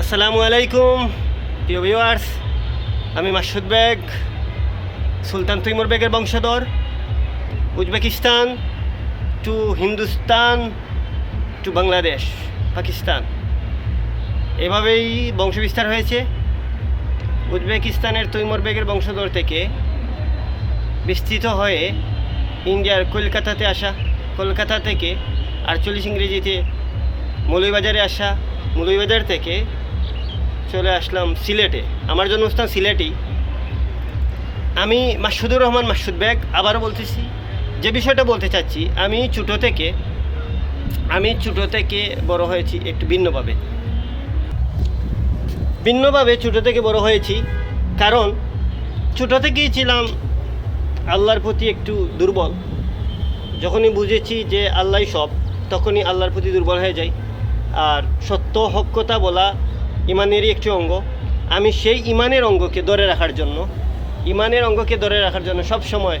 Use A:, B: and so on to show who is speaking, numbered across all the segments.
A: আসসালামু আলাইকুম, প্রিয় ভিউয়ার্স আমি মাসুদ বেগ, সুলতান তৈমুর বেগের বংশধর। Uzbekistan to Hindustan to Bangladesh, Pakistan. এভাবেই বংশবিস্তার হয়েছে। উজবেকিস্তানের তৈমুর বেগের বংশধর থেকে বিস্তৃত হয়ে ইন্ডিয়ার কলকাতাতে আসা, কলকাতা থেকে আটচল্লিশ ইংরেজিতে মৌলভীবাজারে আসা, মৌলভীবাজার থেকে চলে আসলাম সিলেটে। আমার জন্মস্থান সিলেটই। আমি মাসুদুর রহমান মাসুদ বেগ, আবারও বলতেছি, যে বিষয়টা বলতে চাচ্ছি, আমি ছোটো থেকে, আমি ছোটো থেকে বড় হয়েছি একটু ভিন্নভাবে। ভিন্নভাবে ছোটো থেকে বড় হয়েছি কারণ ছোটো থেকেই ছিলাম আল্লাহর প্রতি একটু দুর্বল। যখনই বুঝেছি যে আল্লাহ সব, তখনই আল্লাহর প্রতি দুর্বল হয়ে যাই। আর সত্য হক কথা বলা ইমানেরই একটি অঙ্গ। আমি সেই ইমানের অঙ্গকে ধরে রাখার জন্য, ইমানের অঙ্গকে ধরে রাখার জন্য সব সময়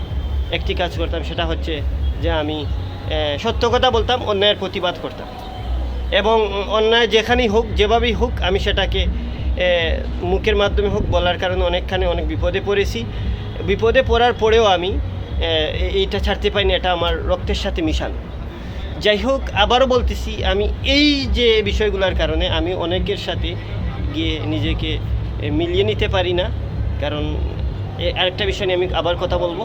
A: একটি কাজ করতাম, সেটা হচ্ছে যে আমি সত্য কথা বলতাম, অন্যায়ের প্রতিবাদ করতাম। এবং অন্যায় যেখানেই হোক, যেভাবেই হোক, আমি সেটাকে মুখের মাধ্যমে হোক, বলার কারণে অনেকখানে অনেক বিপদে পড়েছি। বিপদে পড়ার পরেও আমি এইটা ছাড়তে পারিনি, এটা আমার রক্তের সাথে মিশানো। যাই হোক, আবারও বলতেছি, আমি এই যে বিষয়গুলোর কারণে আমি অনেকের সাথে গিয়ে নিজেকে মিলিয়ে নিতে পারি না। কারণ আরেকটা বিষয় নিয়ে আমি আবার কথা বলব।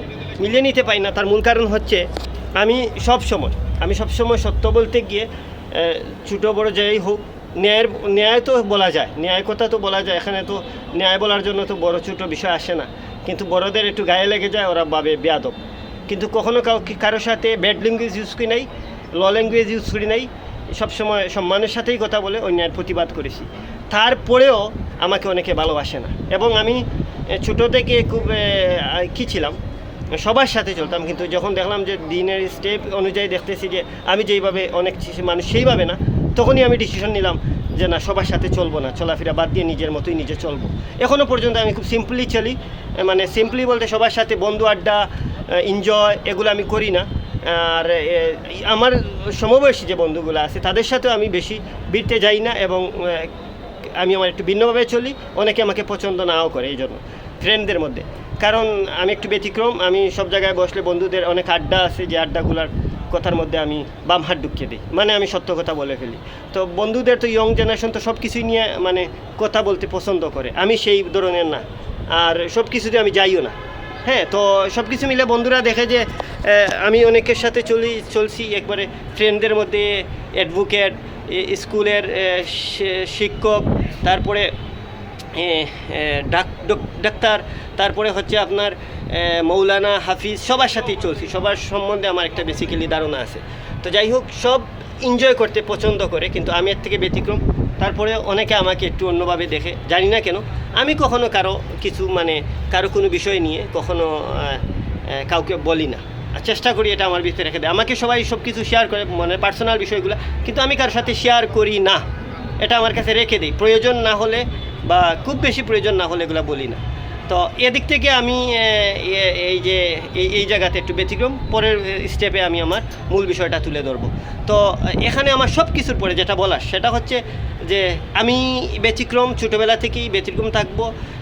A: মিলিয়ে নিতে পারি না, তার মূল কারণ হচ্ছে, আমি সব সময় আমি সব সময় সত্য বলতে গিয়ে ছোটো বড় যাই হোক, ন্যায়ের, ন্যায় তো বলা যায়, ন্যায় কথা তো বলা যায়, এখানে তো ন্যায় বলার জন্য তো বড় ছোটো বিষয় আসে না। কিন্তু বড়দের একটু গায়ে লেগে যায়, ওরা ভাবে বেয়াদব। কিন্তু কখনো কাউকে কারোর সাথে ব্যাড ল্যাঙ্গুয়েজ ইউজ করি নাই ল ল্যাঙ্গুয়েজ ইউজ করি নাই, সবসময় সম্মানের সাথেই কথা বলে অন্যায়ের প্রতিবাদ করেছি। তারপরেও আমাকে অনেকে ভালোবাসে না। এবং আমি ছোটো থেকে খুব কী ছিলাম? সবার সাথে চলতাম, কিন্তু যখন দেখলাম যে দিনের স্টেপ অনুযায়ী দেখতেছি যে আমি যেইভাবে অনেক মানুষ সেইভাবে না, তখনই আমি ডিসিশন নিলাম যে না, সবার সাথে চলবো না, চলাফেরা বাদ দিয়ে নিজের মতোই নিজে চলবো। এখনও পর্যন্ত আমি খুব সিম্পলি চলি মানে সিম্পলি বলতে সবার সাথে বন্ধু আড্ডা এনজয় এগুলো আমি করি না। আর আমার সমবয়সী যে বন্ধুগুলো আছে, তাদের সাথেও আমি বেশি বিরতে যাই না এবং আমি আমার একটু ভিন্নভাবে চলি, অনেকে আমাকে পছন্দ নাও করে এই জন্য ফ্রেন্ডদের মধ্যে। কারণ আমি একটু ব্যতিক্রম, আমি সব জায়গায় বসলে বন্ধুদের অনেক আড্ডা আছে, যে আড্ডাগুলার কথার মধ্যে আমি বাম হাত ঢুকিয়ে দিই মানে আমি সত্য কথা বলে ফেলি। তো বন্ধুদের তো ইয়ং জেনারেশন তো সব কিছুই নিয়ে মানে কথা বলতে পছন্দ করে, আমি সেই ধরনের না, আর সব কিছুতে আমি যাইও না। হ্যাঁ তো সব কিছু মিলে বন্ধুরা দেখে যে আমি অনেকের সাথে চলি, চলছি একবারে ফ্রেন্ডদের মধ্যে অ্যাডভোকেট স্কুলের শিক্ষক, তারপরে ডক- ডাক্তার, তারপরে হচ্ছে আপনার মৌলানা হাফিজ, সবার সাথেই চলছি, সবার সম্বন্ধে আমার একটা বেসিক্যালি ধারণা আছে। তো যাই হোক, সব এনজয় করতে পছন্দ করে, কিন্তু আমি এর থেকে ব্যতিক্রম তারপরে অনেকে আমাকে একটু অন্যভাবে দেখে, জানি না কেন। আমি কখনো কারও কিছু মানে কারও কোনো বিষয় নিয়ে কখনো কাউকে বলি না। আর চেষ্টা করি এটা আমার ভিতরে রেখে দেয় আমাকে সবাই সব কিছু শেয়ার করে মানে পার্সোনাল বিষয়গুলো, কিন্তু আমি কারোর সাথে শেয়ার করি না। এটা আমার কাছে রেখে দিই। প্রয়োজন না হলে বা খুব বেশি প্রয়োজন না হলে এগুলো বলি না। তো এদিক থেকে আমি এই যে, এই এই জায়গাতে একটু ব্যতিক্রম, পরের স্টেপে আমি আমার মূল বিষয়টা তুলে ধরবো। তো এখানে আমার সব কিছুর পরে যেটা বলার, সেটা হচ্ছে যে আমি ব্যতিক্রম, ছোটোবেলা থেকেই ব্যতিক্রম থাকব।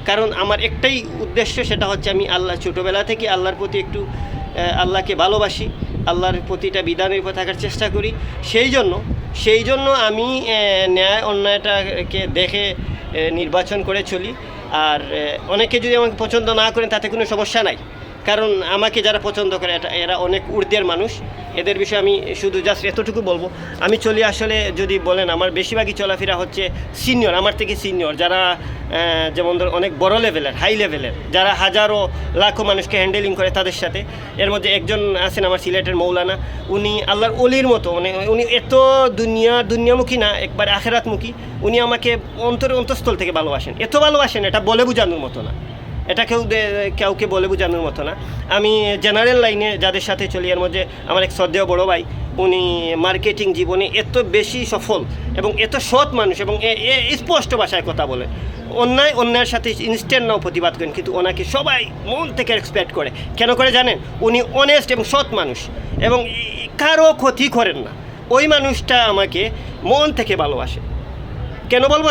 A: কারণ আমার একটাই উদ্দেশ্য, সেটা হচ্ছে আমি আল্লাহ, ছোটোবেলা থেকে আল্লাহর প্রতি একটু আল্লাহকে ভালোবাসি, আল্লাহর প্রতিটা বিধানের উপর থাকার চেষ্টা করি। সেই জন্য সেই জন্য আমি ন্যায় অন্যায়টাকে দেখে নির্বাচন করে চলি। আর অনেকে যদি আমাকে পছন্দ না করেন তাতে কোনো সমস্যা নাই। কারণ আমাকে যারা পছন্দ করে, এটা এরা অনেক ঊর্ধ্বের মানুষ। এদের বিষয়ে আমি শুধু জাস্ট এতটুকু বলব। আমি চলি আসলে যদি বলেন, আমার বেশিরভাগই চলাফেরা হচ্ছে সিনিয়র আমার থেকে সিনিয়র যারা যেমন ধর অনেক বড় লেভেলের হাই লেভেলের যারা হাজারো, লাখো মানুষকে হ্যান্ডেলিং করে তাদের সাথে। এর মধ্যে একজন আছেন আমার সিলেটের মৌলানা, উনি আল্লাহর অলির মতো মানে উনি এত দুনিয়া, দুনিয়ামুখী না, একবার আখেরাতমুখী, উনি আমাকে অন্তর অন্তঃস্থল থেকে ভালোবাসেন। এত ভালোবাসেন, এটা বলে বোঝানোর মতো না। এটা কেউ কাউকে বলে বোঝানোর মতো না। আমি জেনারেল লাইনে যাদের সাথে চলি, এর মধ্যে আমার এক শ্রদ্ধেয় বড় ভাই, উনি মার্কেটিং জীবনে এত বেশি সফল এবং এত সৎ মানুষ এবং স্পষ্ট ভাষায় কথা বলে। অন্যায়, অন্যায়ের সাথে ইনস্ট্যান্ট নাও প্রতিবাদ করেন, কিন্তু ওনাকে সবাই মন থেকে এক্সপেক্ট করে। কেন করে জানেন? উনি অনেস্ট এবং সৎ মানুষ এবং কারও ক্ষতি করেন না। ওই মানুষটা আমাকে মন থেকে ভালোবাসে। কেন বলব?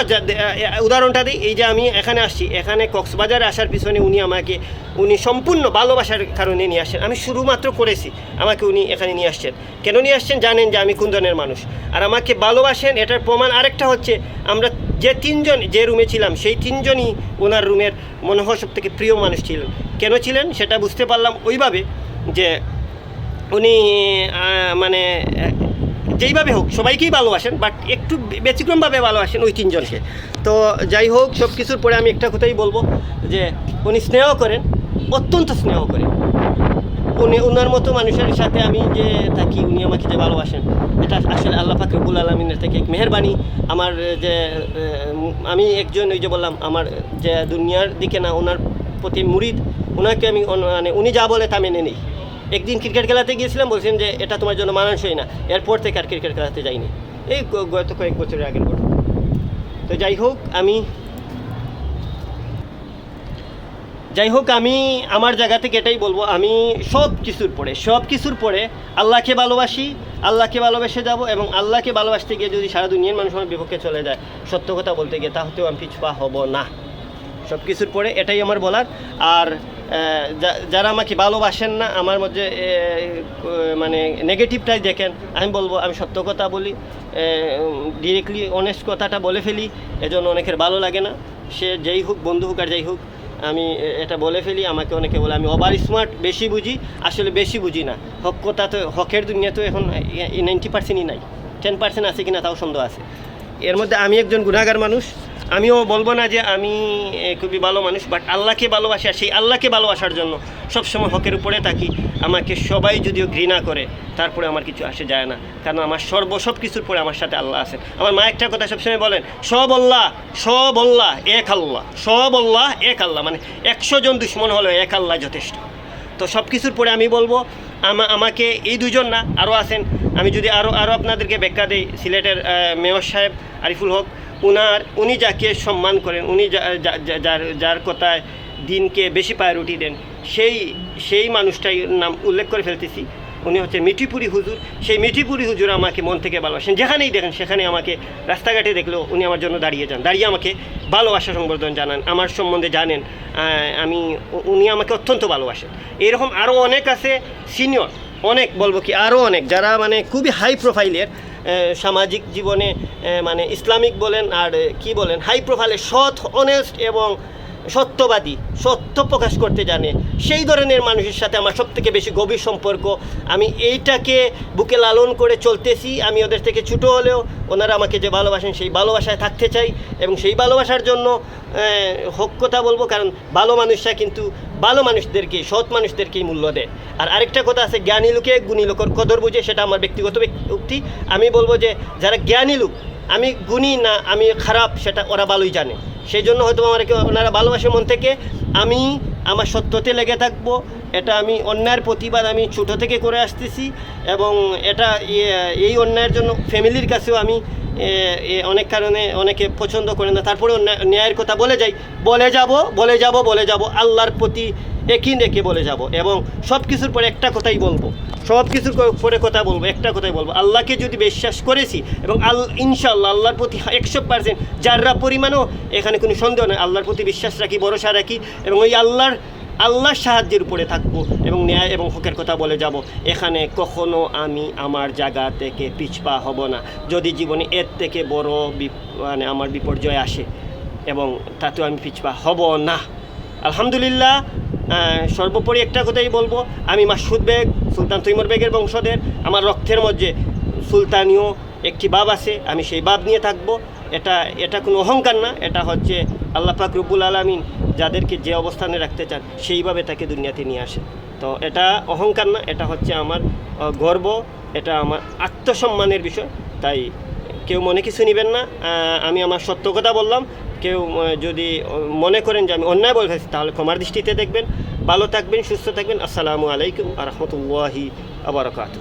A: উদাহরণটা দিই। এই যে আমি এখানে আসছি, এখানে কক্সবাজারে আসার পিছনে উনি আমাকে, উনি সম্পূর্ণ ভালোবাসার কারণে নিয়ে আসছেন। আমি শুরুমাত্র করেছি, আমাকে উনি এখানে নিয়ে আসছেন। কেন নিয়ে আসছেন? জানেন যে আমি কোন ধরনের মানুষ। আর আমাকে ভালোবাসেন, এটার প্রমাণ আরেকটা হচ্ছে, আমরা যে তিনজন যে রুমে ছিলাম, সেই তিনজনই ওনার রুমের মনোহর সব থেকে প্রিয় মানুষ ছিলেন। কেন ছিলেন? সেটা বুঝতে পারলাম ওইভাবে যে উনি মানে যেইভাবে হোক, সবাইকেই ভালোবাসেন বাট একটু ব্যতিক্রমভাবে ভালোবাসেন ওই তিনজনকে। তো যাই হোক সব কিছুর পরে আমি একটা কথাই বলব যে, উনি স্নেহ করেন, অত্যন্ত স্নেহ করেন। উনি ওনার মতো মানুষের সাথে আমি যে থাকি, উনি আমাকে যে ভালোবাসেন, এটা আসলে আল্লাহ ফাকরুল আলমিনের থেকে এক মেহরবানি। আমার যে আমি একজন ওই যে বললাম, আমার যে দুনিয়ার দিকে না ওনার প্রতি মুরিদ ওনাকে আমি মানে উনি যা বলে তা মেনে নিই। একদিন ক্রিকেট খেলাতে গিয়েছিলাম বলছেন যে এটা তোমার জন্য মানানসই না। এরপর থেকে আর ক্রিকেট খেলাতে যাইনি। এই গত কয়েক বছরের আগের ঘটনা তো যাই হোক, আমি যাই হোক, আমি আমার জায়গা থেকে এটাই বলব। আমি সব কিছুর পরে, সব কিছুর পরে আল্লাহকে ভালোবাসি, আল্লাহকে ভালোবেসে যাব এবং আল্লাহকে ভালোবাসতে গিয়ে যদি সারা দুনিয়ার মানুষ আমার বিপক্ষে চলে যায়, সত্য কথা বলতে গিয়ে তাহলেও আমি পিছপা হব না। সব কিছুর পরে এটাই আমার বলার। আর যারা আমাকে ভালোবাসেন না, আমার মধ্যে ক- মানে নেগেটিভটাই দেখেন। আমি বলব, আমি সত্য কথা বলি ডিরেক্টলি অনেস্ট কথাটা বলে ফেলি, এজন্য অনেকের ভালো লাগে না। সে যেই হোক, বন্ধু হোক আর যাই হোক, আমি এটা বলে ফেলি, আমাকে অনেকে বলে, আমি ওভার স্মার্ট বেশি বুঝি, আসলে বেশি বুঝি না। হক কথা তো, হকের দুনিয়া তো এখন নাইনটি পার্সেন্টই নাই। টেন পার্সেন্ট আছে কিনা তাও সন্দেহ আছে। এর মধ্যে আমি একজন গুণাগার মানুষ আমিও বলব না যে আমি খুবই ভালো মানুষ বাট আল্লাহকে ভালোবাসি আর সেই আল্লাহকে ভালোবাসার জন্য সবসময় হকের উপরে থাকি। আমাকে সবাই যদিও ঘৃণা করে, তারপরে আমার কিছু আসে যায় না। কারণ আমার সর্ব সব কিছুর পরে আমার সাথে আল্লাহ আছে আমার মা একটা কথা সবসময় বলেন, সব আল্লাহ সব আল্লাহ, এক আল্লাহ, সব আল্লাহ, এক আল্লাহ মানে একশো জন দুশ্মন হলো এক আল্লাহ যথেষ্ট। তো সব কিছুর পরে আমি বলব, আমা আমাকে এই দুজন না আরও আছেন। আমি যদি আরও আরও আপনাদেরকে ব্যাখ্যা দিই, সিলেটের মেয়র সাহেব আরিফুল হক উনার, উনি যাকে সম্মান করেন, উনি যার যার কথায় দিনকে বেশি প্রায়োরিটি দেন, সেই সেই মানুষটাই নাম উল্লেখ করে ফেলতেছি। উনি হচ্ছে মিঠিপুরি হুজুর। সেই মিঠিপুরি হুজুর আমাকে মন থেকে ভালোবাসেন। যেখানেই দেখেন, সেখানে আমাকে রাস্তাঘাটে দেখলেও উনি আমার জন্য দাঁড়িয়ে যান, দাঁড়িয়ে আমাকে ভালোবাসা সংবর্ধন জানান, আমার সম্বন্ধে জানেন আমি উনি আমাকে অত্যন্ত ভালোবাসেন। এরকম আরও অনেক আছে সিনিয়র অনেক বলব কি আরও অনেক, যারা মানে খুবই হাই প্রোফাইলের সামাজিক জীবনে মানে ইসলামিক বলেন আর কি বলেন হাই প্রোফাইলের সৎ অনেস্ট এবং সত্যবাদী, সত্য প্রকাশ করতে জানে। সেই ধরনের মানুষের সাথে আমার সব থেকে বেশি গভীর সম্পর্ক। আমি এইটাকে বুকে লালন করে চলতেছি। আমি ওদের থেকে ছোটো হলেও ওনারা আমাকে যে ভালোবাসেন, সেই ভালোবাসায় থাকতে চাই এবং সেই ভালোবাসার জন্য হক কথা বলব। কারণ ভালো মানুষরা কিন্তু ভালো মানুষদেরকে, সৎ মানুষদেরকেই মূল্য দেয়। আর আরেকটা কথা আছে, জ্ঞানী লোকে গুণী লোকের কদর বুঝে, সেটা আমার ব্যক্তিগত ব্যক্তি- উক্তি। আমি বলব যে, যারা জ্ঞানী লোক, আমি গুণী না, আমি খারাপ, সেটা ওরা ভালোই জানে। সেই জন্য হয়তো আমার ওনারা ভালোবাসে মন থেকে, আমি আমার সত্যতে লেগে থাকব, এটা আমি অন্যায়ের প্রতিবাদ আমি ছোট থেকে করে আসতেছি এবং এটা এই অন্যায়ের জন্য ফ্যামিলির কাছেও আমি অনেক কারণে অনেকে পছন্দ করে না। তারপরে ন্যায়ের কথা বলে যাই, বলে যাব বলে যাব বলে যাব, আল্লাহর প্রতি একই রেখে বলে যাব এবং সব কিছুর পরে একটা কথাই বলব। সব কিছুর পরে কথা বলব, একটা কথাই বলব। আল্লাহকে যদি বিশ্বাস করেছি এবং আল ইনশাল্লাহ আল্লাহর প্রতি একশো পার্সেন্ট যাররা পরিমাণও, এখানে কোনো সন্দেহ নেই, আল্লাহর প্রতি বিশ্বাস রাখি, ভরসা রাখি এবং ওই আল্লাহর আল্লাহর সাহায্যের উপরে থাকব এবং ন্যায় এবং হকের কথা বলে যাব। এখানে কখনো আমি আমার জায়গা থেকে পিছপা হব না। যদি জীবনে এর থেকে বড় মানে আমার বিপর্যয় আসে এবং তাতেও আমি পিছপা হব না। আলহামদুলিল্লাহ সর্বোপরি একটা কথাই বলব, আমি মাসুদ বেগ, সুলতান তৈমুর বেগের বংশধর। আমার রক্তের মধ্যে সুলতানীয় একটি বাব আছে, আমি সেই বাব নিয়ে থাকব। এটা এটা কোনো অহংকার না, এটা হচ্ছে আল্লাহ পাক রব্বুল আলমিন যাদেরকে যে অবস্থানে রাখতে চান, সেইভাবে তাকে দুনিয়াতে নিয়ে আসে তো এটা অহংকার না, এটা হচ্ছে আমার গর্ব, এটা আমার আত্মসম্মানের বিষয়। তাই কেউ মনে কিছু নেবেন না আমি আমার সত্য কথা বললাম। কেউ যদি মনে করেন যে আমি অন্যায় বলে ফেলছি, তাহলে ক্ষমার দৃষ্টিতে দেখবেন, ভালো থাকবেন, সুস্থ থাকবেন। আসসালামু আলাইকুম আ রহমতুল্লাহি আবরকাত